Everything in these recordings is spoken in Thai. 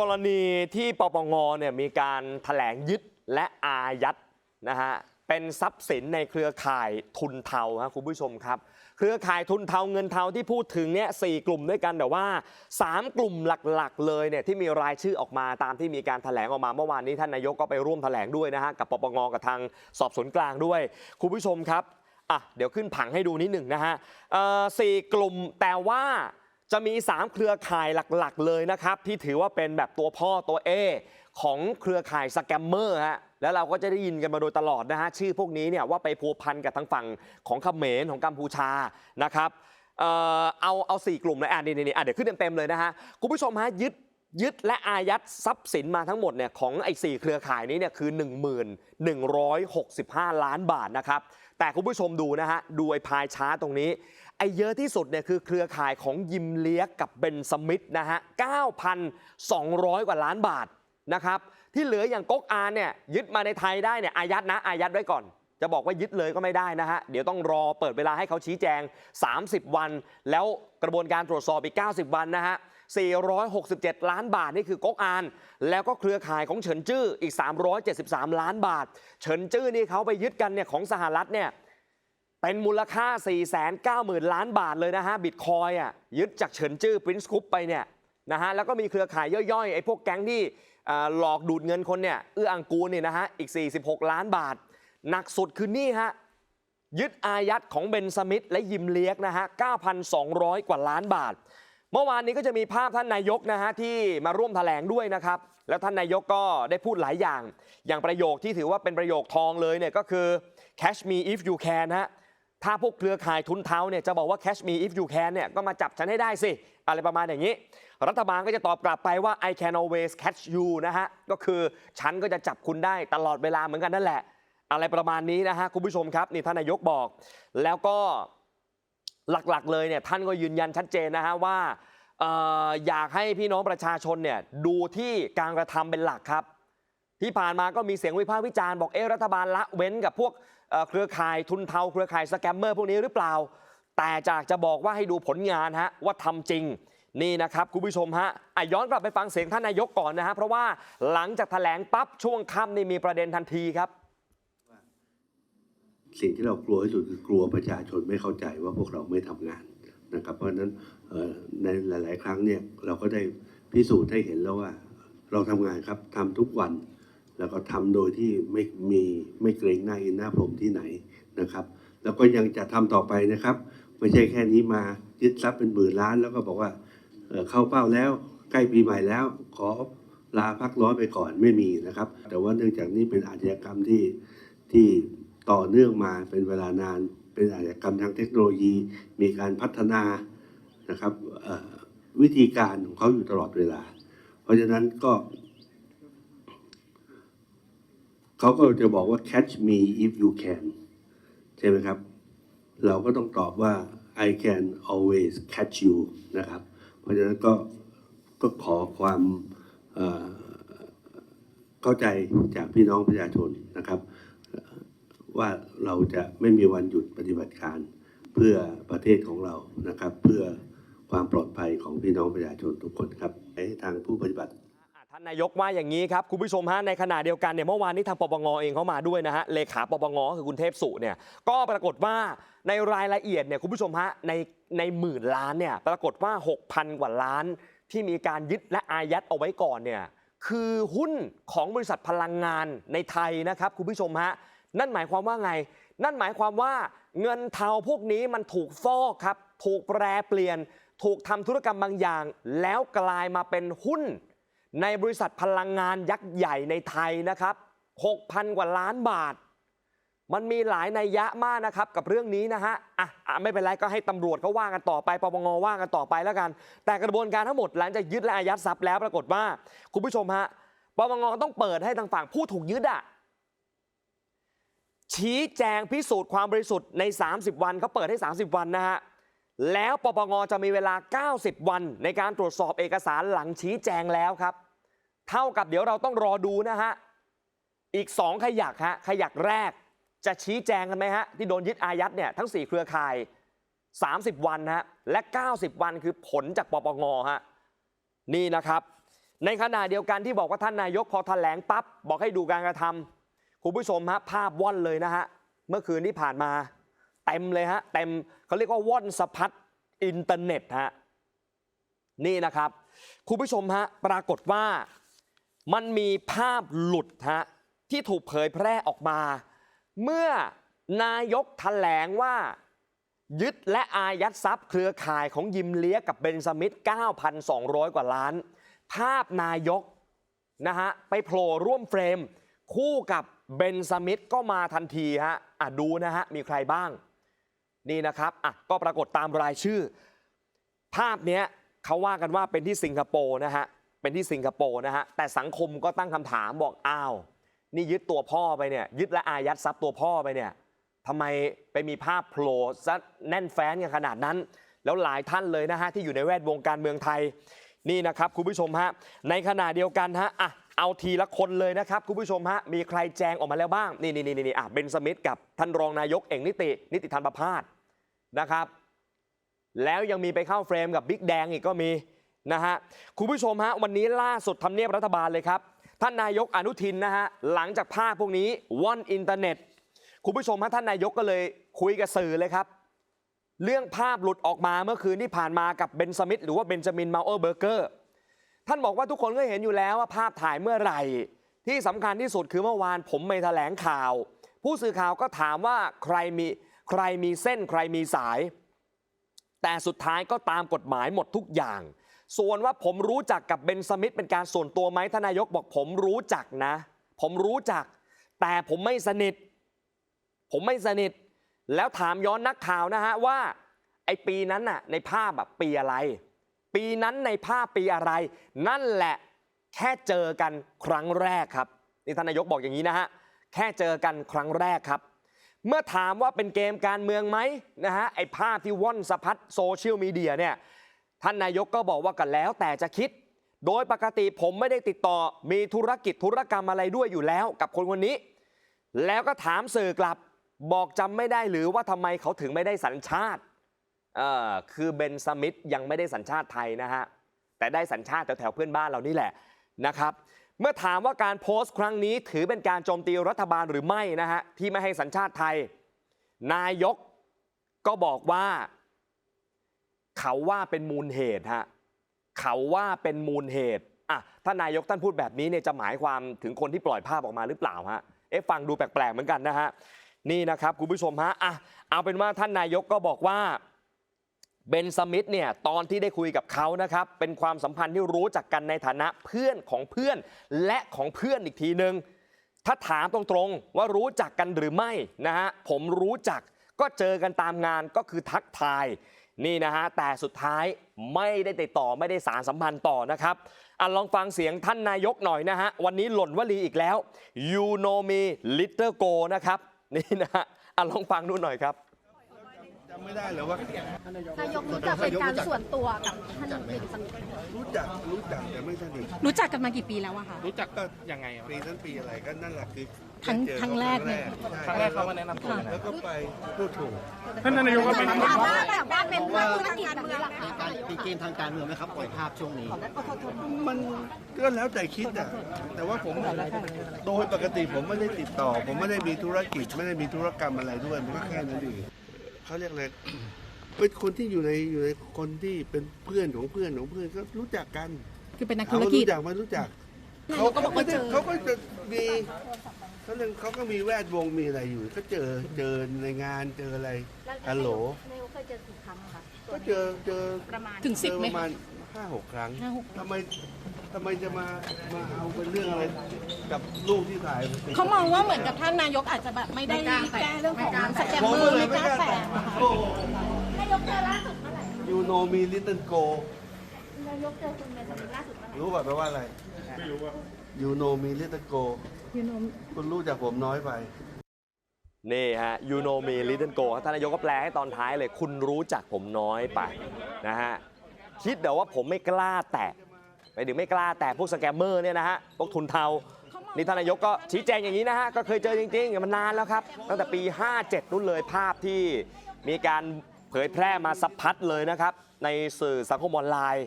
กรณีที่ปปงเนี่ยมีการถแถลงยึดและอายัดนะฮะเป็นทรัพย์สินในเครือข่ายทุนเทาครับคุณผู้ชมครับ เครือข่ายทุนเทาเงินเทาที่พูดถึงเนี่ยสกลุ่มด้วยกันแต่ว่า 3 กลุ่มหลักๆ เลยเนี่ยที่มีรายชื่อออกมาตามที่มีการถแถลงออกมาเมื่อวานนี้ท่านนายกก็ไปร่วมถแถลงด้วยนะฮะกับปปงกับทางสอบสวนกลางด้วย คุณผู้ชมครับอะเดี๋ยวขึ้นผังให้ดูนิดหนึ่งนะฮะเอ่อสี่กลุ่มแต่ว่า จะมี 3 เครือข่ายหลักๆ เลยนะครับ ที่ถือว่าเป็นแบบตัวพ่อตัวเอของเครือข่ายสแกมเมอร์ฮะแล้วเราก็จะได้ยินกันมาโดยตลอดนะฮะชื่อพวกนี้เนี่ยว่าไปพัวพันกับทางฝั่งของเขมรของกัมพูชานะครับ เอ่อเอาเอาสี่กลุ่มเลยอะนี่นี่อะเดี๋ยวขึ้นเต็มๆเลยนะฮะคุณผู้ชมฮะยึด ยึดและอายัดทรัพย์สินมาทั้งหมดเนี่ยของไอ้สี่เครือข่ายนี้เนี่ยคือ 1165 ล้านบาทนะครับ แต่คุณผู้ชมดูนะฮะ ดูไอ้พายช้าร์ตตรงนี้ ไอ้เยอะที่สุดเนี่ยคือเครือข่ายของยิมเลียกกับเบนสมิธนะฮะ 9,200 กว่าล้านบาทนะครับ ที่เหลืออย่างก๊กอานเนี่ยยึดมาในไทยได้เนี่ยอายัดนะอายัดไว้ก่อนจะบอกว่ายึดเลยก็ไม่ได้นะฮะ เดี๋ยวต้องรอเปิดเวลาให้เขาชี้แจง 30 วัน แล้วกระบวนการตรวจสอบอีก 90 วันนะฮะ 467 ล้านบาทนี่คือก๊กอาน แล้วก็เครือข่ายของเฉินจื้ออีก 373 ล้านบาท เฉินจื้อนี่เขาไปยึดกันเนี่ยของสหรัฐเนี่ยเป็นมูลค่า 490,000 ล้านบาทเลยนะฮะบิตคอยอะยึดจากเฉินจื้อ Prince Group ไปเนี่ยนะฮะแล้วก็มีเครือข่ายย่อยๆไอ้พวกแก๊งที่หลอกดูดเงินคนเนี่ยเอื้ออังกูลเนี่ยนะฮะอีก 46 ล้านบาท หนักสุดคือนี่ฮะยึดอายัดของเบนสมิธและยิมเลียกนะฮะ 9,200 กว่าล้านบาท เมื่อวานนี้ก็จะมีภาพท่านนายกนะฮะที่มาร่วมแถลงด้วยนะครับ แล้วท่านนายกก็ได้พูดหลายอย่าง อย่างประโยคที่ถือว่าเป็นประโยคทองเลยเนี่ยก็คือ catch me if you can ฮะถ้าพวกเครือข่ายทุนเทาเนี่ยจะบอกว่า catch me if you can เนี่ยก็มาจับฉันให้ได้สิ อะไรประมาณอย่างนี้ รัฐบาลก็จะตอบกลับไปว่า I can always catch you นะฮะก็คือฉันก็จะจับคุณได้ตลอดเวลาเหมือนกันนั่นแหละ อะไรประมาณนี้นะฮะคุณผู้ชมครับนี่ท่านนายกบอก แล้วก็ หลักๆ เลยเนี่ยท่านก็ยืนยันชัดเจนนะฮะว่าอยากให้พี่น้องประชาชนเนี่ยดูที่การกระทำเป็นหลักครับ ที่ผ่านมาก็มีเสียงวิพากษ์วิจารณ์บอกเอ๊ะรัฐบาลละเว้นกับพวกเครือข่ายทุนเทาเครือข่ายสแกมเมอร์พวกนี้หรือเปล่า แต่จากจะบอกว่าให้ดูผลงานฮะว่าทำจริงนี่นะครับคุณผู้ชมฮะอะย้อนกลับไปฟังเสียงท่านนายกก่อนนะฮะเพราะว่าหลังจากแถลงปั๊บช่วงค่ำนี่มีประเด็นทันทีครับ สิ่งที่เรากลัวที่สุดคือกลัวประชาชนไม่เข้าใจว่าพวกเราไม่ทำงานนะครับ เพราะฉะนั้นในหลาย ๆ ครั้งเนี่ยเราก็ได้พิสูจน์ให้เห็นแล้วว่า เราทำงานครับทำทุกวัน แล้วก็ทำโดยที่ไม่มีไม่เกรงหน้าอินหน้าพรมที่ไหนนะครับ แล้วก็ยังจะทำต่อไปนะครับ ไม่ใช่แค่นี้มายึดทรัพย์เป็นหมื่นล้าน แล้วก็บอกว่าเอ่อเข้าเป้าแล้วใกล้ปีใหม่แล้ว ขอลาพักร้อนไปก่อนไม่มีนะครับ แต่ว่าเนื่องจากนี้เป็นอาชญากรรมที่ที่ ต่อเนื่องมาเป็นเวลานาน เป็นอาชญากรรมทางเทคโนโลยี มีการพัฒนานะครับวิธีการของเขาอยู่ตลอดเวลา เพราะฉะนั้นก็เขาก็จะบอกว่า catch me if you can ใช่ไหมครับ เราก็ต้องตอบว่า I can always catch you นะครับ เพราะฉะนั้นก็ก็ขอความเอ่อเข้าใจจากพี่น้องประชาชนนะครับ ว่าเราจะไม่มีวันหยุดปฏิบัติการเพื่อประเทศของเรานะครับ เพื่อความปลอดภัยของพี่น้องประชาชนทุกคนครับให้ทางผู้ปฏิบัติท่านนายกว่าอย่างนี้ครับคุณผู้ชมฮะในขณะเดียวกันเนี่ยเมื่อวานนี้ทางปปงเองเขามาด้วยนะฮะเลขาปปงคือคุณเทพสุเนี่ยก็ปรากฏว่าในรายละเอียดเนี่ยคุณผู้ชมฮะในในหมื่นล้านเนี่ยปรากฏว่า 6,000 กว่าล้าน ที่มีการยึดและอายัดเอาไว้ก่อนเนี่ยคือหุ้นของบริษัทพลังงานในไทยนะครับคุณผู้ชมฮะ นั่นหมายความว่าไง นั่นหมายความว่าเงินเทาพวกนี้มันถูกฟอกครับ ถูกแปรเปลี่ยน ถูกทำธุรกรรมบางอย่าง แล้วกลายมาเป็นหุ้น ในบริษัทพลังงานยักษ์ใหญ่ในไทยนะครับ 6,000 กว่าล้านบาท มันมีหลายนัยยะมากนะครับกับเรื่องนี้นะฮะ อะอะไม่เป็นไรก็ให้ตำรวจเขาว่ากันต่อไป ปปงว่ากันต่อไปแล้วกัน แต่กระบวนการทั้งหมดหลังจากยึดและอายัดทรัพย์แล้วปรากฏว่า คุณผู้ชมฮะ ปปงต้องเปิดให้ทางฝั่งผู้ถูกยึดอะ ชี้แจงพิสูจน์ความบริสุทธิ์ใน 30 วันเขาเปิดให้ 30 วันนะฮะแล้วปปงจะมีเวลา 90 วันในการตรวจสอบเอกสารหลังชี้แจงแล้วครับ เท่ากับเดี๋ยวเราต้องรอดูนะฮะอีก 2 ขยักฮะขยักแรกจะชี้แจงกันไหมฮะที่โดนยึดอายัดเนี่ยทั้ง 4 เครือข่าย 30 วันฮะและ 90 วันคือผลจากปปงฮะนี่นะครับ ในขณะเดียวกันที่บอกว่าท่านนายกพอแถลงปั๊บบอกให้ดูการกระทำ คุณผู้ชมฮะภาพว่อนเลยนะฮะเมื่อคืนที่ผ่านมาเต็มเลยฮะเต็มเขาเรียกว่าว่อนสะพัดอินเทอร์เน็ตฮะนี่นะครับ คุณผู้ชมฮะปรากฏว่ามันมีภาพหลุดฮะที่ถูกเผยแพร่ออกมา เมื่อนายกแถลงว่า ยึดและอายัดทรัพย์ เครือข่ายของยิมเลียกับเบนซามิด9,200 กว่าล้าน ภาพนายกนะฮะไปโผล่ร่วมเฟรม คู่กับ เบนซามิดก็มาทันทีฮะอะดูนะฮะ มีใครบ้าง นี่นะครับอะก็ปรากฏตามรายชื่อ ภาพเนี้ยเขาว่ากันว่าเป็นที่สิงคโปร์นะฮะ เป็นที่สิงคโปร์นะฮะ แต่สังคมก็ตั้งคำถามบอกอ้าว นี่ยึดตัวพ่อไปเนี่ย ยึดและอายัดทรัพย์ตัวพ่อไปเนี่ยทำไมไปมีภาพโผล่ซะแน่นแฟ้นกันขนาดนั้น แล้วหลายท่านเลยนะฮะที่อยู่ในแวดวงการเมืองไทย นี่นะครับคุณผู้ชมฮะ ในขณะเดียวกันฮะอะ เอาทีละคนเลยนะครับคุณผู้ชมฮะมีใครแจงออกมาแล้วบ้าง นี่นี่นี่นี่อะเบนสมิธกับท่านรองนายกเอกนิติ นิติธรรมประพาสนะครับ แล้วยังมีไปเข้าเฟรมกับบิ๊กแดงอีกก็มีนะฮะคุณผู้ชมฮะวันนี้ล่าสุดทำเนียบรัฐบาลเลยครับ ท่านนายกอนุทินนะฮะหลังจากภาพพวกนี้ว่อนอินเทอร์เน็ต คุณผู้ชมฮะท่านนายกก็เลยคุยกับสื่อเลยครับ เรื่องภาพหลุดออกมาเมื่อคืนที่ผ่านมากับเบนสมิธหรือว่าเบนจามินมาโอเบอร์เกอร์ ท่านบอกว่าทุกคนก็เห็นอยู่แล้วว่าภาพถ่ายเมื่อไหร่ ที่สำคัญที่สุดคือเมื่อวานผมไปแถลงข่าว ผู้สื่อข่าวก็ถามว่าใครมีใครมีเส้นใครมีสาย แต่สุดท้ายก็ตามกฎหมายหมดทุกอย่าง ส่วนว่าผมรู้จักกับเบนสมิธเป็นการส่วนตัวไหมทานายกบอกผมรู้จักนะ ผมรู้จัก แต่ผมไม่สนิท ผมไม่สนิท แล้วถามย้อนนักข่าวนะฮะว่าไอปีนั้นน่ะในภาพแบบปีอะไร ปีนั้นในภาพปีอะไร นั่นแหละแค่เจอกันครั้งแรกครับนี่ท่านนายกบอกอย่างนี้นะฮะแค่เจอกันครั้งแรกครับ เมื่อถามว่าเป็นเกมการเมืองไหมนะฮะไอ้ภาพที่ว่อนสะพัดโซเชียลมีเดียเนี่ยท่านนายกก็บอกว่ากันแล้วแต่จะคิด โดยปกติผมไม่ได้ติดต่อมีธุรกิจธุรกรรมอะไรด้วยอยู่แล้วกับคนคนนี้ แล้วก็ถามสื่อกลับ บอกจำไม่ได้หรือว่าทำไมเขาถึงไม่ได้สัญชาติ เออคือเบนสมิธยังไม่ได้สัญชาติไทยนะฮะ แต่ได้สัญชาติแถวๆเพื่อนบ้านเรานี่แหละนะครับ เมื่อถามว่าการโพสต์ครั้งนี้ถือเป็นการโจมตีรัฐบาลหรือไม่นะฮะที่ไม่ให้สัญชาติไทย นายกก็บอกว่า เขาว่าเป็นมูลเหตุฮะเขาว่าเป็นมูลเหตุอะถ้านายกท่านพูดแบบนี้เนี่ยจะหมายความถึงคนที่ปล่อยภาพออกมาหรือเปล่าฮะเอ๊ะฟังดูแปลกๆเหมือนกันนะฮะนี่นะครับคุณผู้ชมฮะอะเอาเป็นว่าท่านนายกก็บอกว่า เบนสมิธเนี่ยตอนที่ได้คุยกับเขานะครับ เป็นความสัมพันธ์ที่รู้จักกันในฐานะเพื่อนของเพื่อน และของเพื่อนอีกทีหนึงถ้าถามตรงๆว่ารู้จักกันหรือไม่นะฮะผมรู้จักก็เจอกันตามงานก็คือทักทายนี่นะฮะแต่สุดท้ายไม่ได้ติดต่อไม่ได้สารสัมพันธ์ต่อนะครับอะลองฟังเสียงท่านนายกหน่อยนะฮะวันนี้หล่นวลีอีกแล้ว you know me little go นะครับนี่นะฮะอะลองฟังดูหน่อยครับ ไม่ได้เหรอว่านายกรู้จักเป็นการส่วนตัวกับท่านเบนสมิธรู้จักรู้จักแต่ไม่สนิทรู้จักกันมากี่ปีแล้วอะคะ รู้จักก็ยังไงวะปีนั้นปีอะไรก็นั่นแหละคือครั้งเจอครั้งแรกเลย ครั้งแรกเขามาแนะนำตัวเลยนะแล้วก็ไปพูดถูกท่านนายกก็เป็นถามว่าแบบว่าเป็นเพื่อนธุรกิจแบบนี้เหรอคะการเป็นเกมทางการเมืองไหมครับปล่อยภาพช่วงนี้ มันก็แล้วแต่คิดอะแต่ว่าผมโดยปกติผมไม่ได้ติดต่อ ผมไม่ได้มีธุรกิจไม่ได้มีธุรกรรมอะไรด้วยมันก็แค่นั้นเอง เขาเรียกอะไรเป็นคนที่อยู่ในอยู่ในคนที่เป็นเพื่อนของเพื่อนของเพื่อนก็รู้จักกันคือเป็นนักถามธุรว่ากิจรู้จักไหมันรู้จักเขาก็ไม่ได้เขาก็จะมีเขาเรียกเขาก็มีแวดวงมีอะไรอยู่ ก็เจอเจอในงานเจออะไรฮัลโหลนายกเคยเจอกี่ครั้งคะก็เจอเจอประมาณถึงเจสิบอไหมประมาณห้าหกครั้งห้าหกทำไม ทำไมจะมามาเอาเป็นเรื่องอะไรกับลูกที่ถ่ายเขามองว่าเหมือนกับท่านนายกอาจจะแบบไม่ได้แก้เรื่องของสแกมผมเมอก็ร์เลยไม่ไม่กล้ากล้าแตะตอบโอ้นายกเจอล่าสุดเมื่อไหร่ยูโนมีลิตเติ้ลโกนายกเจอคุณเบนสมิธล่าสุดเมื่อไหร่รู้ป่ะแปลว่าอะไรไม่รู้ว่ายูโนมีลิตเติ้ลโกคุณรู้จักผมน้อยไปนี่ฮะยูโนมีลิ t เ l ิ go ท่านนายกก็แปลให้ตอนท้ายเลย คุณรู้จักผมน้อยไปนะฮะคิดเดี๋ยวว่าผมไม่กล้าแตะ ไปถึงไม่กล้าแตะพวกสแกมเมอร์เนี่ยนะฮะพวกทุนเทานี่ท่านนายกก็ชี้แจงอย่างนี้นะฮะก็เคยเจอจริงๆมันนานแล้วครับตั้งแต่ปี 57นู่นเลยภาพที่มีการเผยแพร่มาสับพัดเลยนะครับ ในสื่อสังคมออนไลน์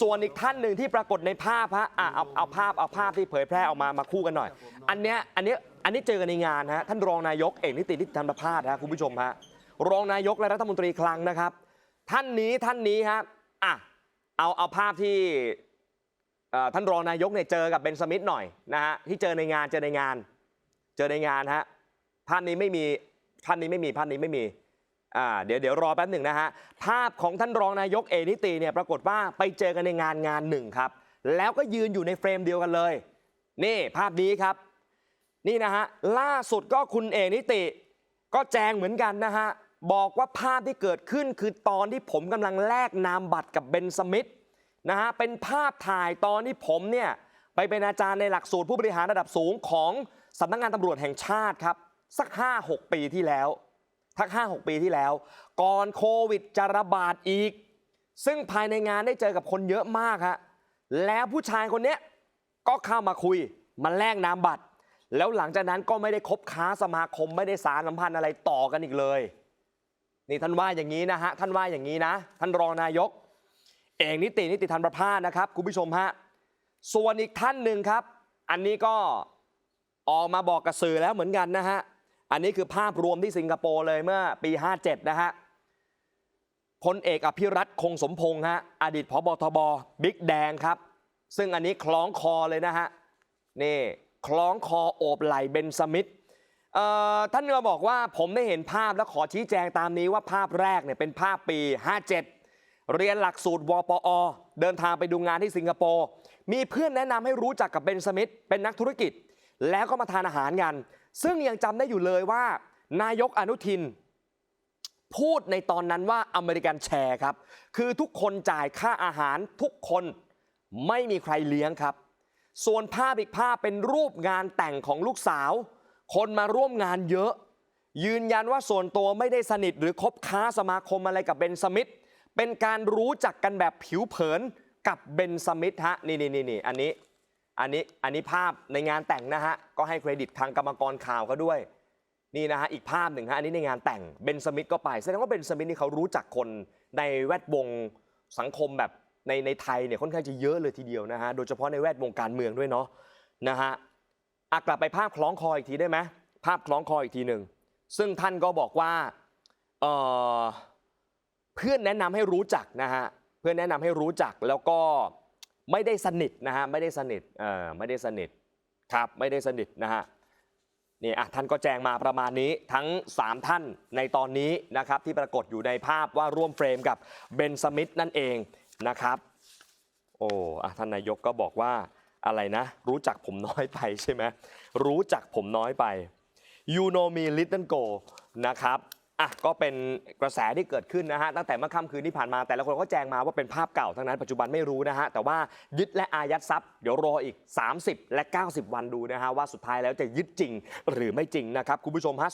ส่วนอีกท่านหนึ่งที่ปรากฏในภาพฮะอะเอาเอาภาพเอาภาพที่เผยแพร่ออกมามาคู่กันหน่อย อันเนี้ยอันเนี้ยอันนี้เจอกันในงานฮะท่านรองนายกเอกนิตินิติธรรมพาสฮะคุณผู้ชมฮะรองนายกและรัฐมนตรีคลังนะครับ ท่านนี้ท่านนี้ครับอะเอาเอาภาพที่ ท่านรองนายกเนี่ยเจอกับเบนสมิธหน่อยนะฮะที่เจอในงานเจอในงาน เจอในงานฮะภาพนี้ไม่มีภาพนี้ไม่มีภาพนี้ไม่มีอ่าเดี๋ยวเดี๋ยวรอแป๊บหนึ่งนะฮะภาพของท่านรองนายกเอนิติเนี่ยปรากฏว่าไปเจอกันในงานงานหนึ่งครับ แล้วก็ยืนอยู่ในเฟรมเดียวกันเลย นี่ภาพนี้ครับ นี่นะฮะล่าสุดก็คุณเอกนิติ ก็แจงเหมือนกันนะฮะบอกว่าภาพที่เกิดขึ้นคือตอนที่ผมกำลังแลกนามบัตรกับเบนสมิธ นะฮะเป็นภาพถ่ายตอนที่ผมเนี่ยไปเป็นอาจารย์ในหลักสูตรผู้บริหารระดับสูงของสำนักงานตำรวจแห่งชาติครับ สัก 5-6 ปีที่แล้วทัก5-6 ปีที่แล้ว ก่อนโควิดจะระบาดอีก ซึ่งภายในงานได้เจอกับคนเยอะมากฮะแล้วผู้ชายคนนี้ก็เข้ามาคุยมาแลกนามบัตร แล้วหลังจากนั้นก็ไม่ได้คบค้าสมาคมไม่ได้สารสัมพันธ์อะไรต่อกันอีกเลย นี่ท่านว่าอย่างนี้นะฮะท่านว่าอย่างนี้นะ ท่านรองนายก เอกนิตินิติธรรมประพาสนะครับคุณผู้ชมฮะส่วนอีกท่านหนึ่งครับ อันนี้ก็ออกมาบอกกับสื่อแล้วเหมือนกันนะฮะอันนี้คือภาพรวมที่สิงคโปร์เลยเมื่อปี 57 นะฮะพลเอกอภิรัตคงสมพงษ์ฮะอดีตพบทบบิ๊กแดงครับ ซึ่งอันนี้คล้องคอเลยนะฮะนี่คล้องคอโอบไหลเบนสมิธท่านก็บอกว่าผมได้เห็นภาพและขอชี้แจงตามนี้ว่าภาพแรกเนี่ยเป็นภาพปี 57 เรียนหลักสูตรวปอ เดินทางไปดูงานที่สิงคโปร์ มีเพื่อนแนะนำให้รู้จักกับเบนสมิธเป็นนักธุรกิจ แล้วก็มาทานอาหารกัน ซึ่งยังจำได้อยู่เลยว่า นายกอนุทิน พูดในตอนนั้นว่าอเมริกันแชร์ครับ คือทุกคนจ่ายค่าอาหารทุกคนไม่มีใครเลี้ยงครับ ส่วนภาพอีกภาพเป็นรูปงานแต่งของลูกสาว คนมาร่วมงานเยอะ ยืนยันว่าส่วนตัวไม่ได้สนิทหรือคบค้าสมาคมอะไรกับเบนสมิธ เป็นการรู้จักกันแบบผิวเผินกับเบนสมิธฮะนี่นี่นี่นี่อันนี้อันนี้อันนี้ภาพในงานแต่งนะฮะก็ให้เครดิตทางกรรมกรข่าวเขาด้วย นี่นะฮะอีกภาพหนึ่งฮะอันนี้ในงานแต่งเบนสมิธก็ไปแสดงว่าเบนสมิธนี่เขารู้จักคนในแวดวงสังคมแบบในในไทยเนี่ยค่อนข้างจะเยอะเลยทีเดียวนะฮะโดยเฉพาะในแวดวงการเมืองด้วยเนาะนะฮะอะกลับไปภาพคล้องคออีกทีได้ไหมภาพคล้องคออีกทีหนึ่งซึ่งท่านก็บอกว่าเอ่อ เพื่อนแนะนำให้รู้จักนะฮะเพื่อนแนะนำให้รู้จักแล้วก็ไม่ได้สนิทนะฮะไม่ได้สนิทเออไม่ได้สนิทครับไม่ได้สนิทนะฮะนี่อะท่านก็แจงมาประมาณนี้ทั้ง 3 ท่านในตอนนี้นะครับที่ปรากฏอยู่ในภาพว่าร่วมเฟรมกับเบนสมิธนั่นเองนะครับโอ้อะท่านนายกก็บอกว่าอะไรนะ รู้จักผมน้อยไปใช่ไหมรู้จักผมน้อยไป you know me little go นะครับ อะก็เป็นกระแสที่เกิดขึ้นนะฮะตั้งแต่เมื่อค่ำคืนที่ผ่านมาแต่ละคนก็แจ้งมาว่าเป็นภาพเก่าทั้งนั้นปัจจุบันไม่รู้นะฮะแต่ว่ายึดและอายัดทรัพย์เดี๋ยวรออีก 30 และ 90 วันดูนะฮะว่าสุดท้ายแล้วจะยึดจริงหรือไม่จริงนะครับคุณผู้ชมฮะ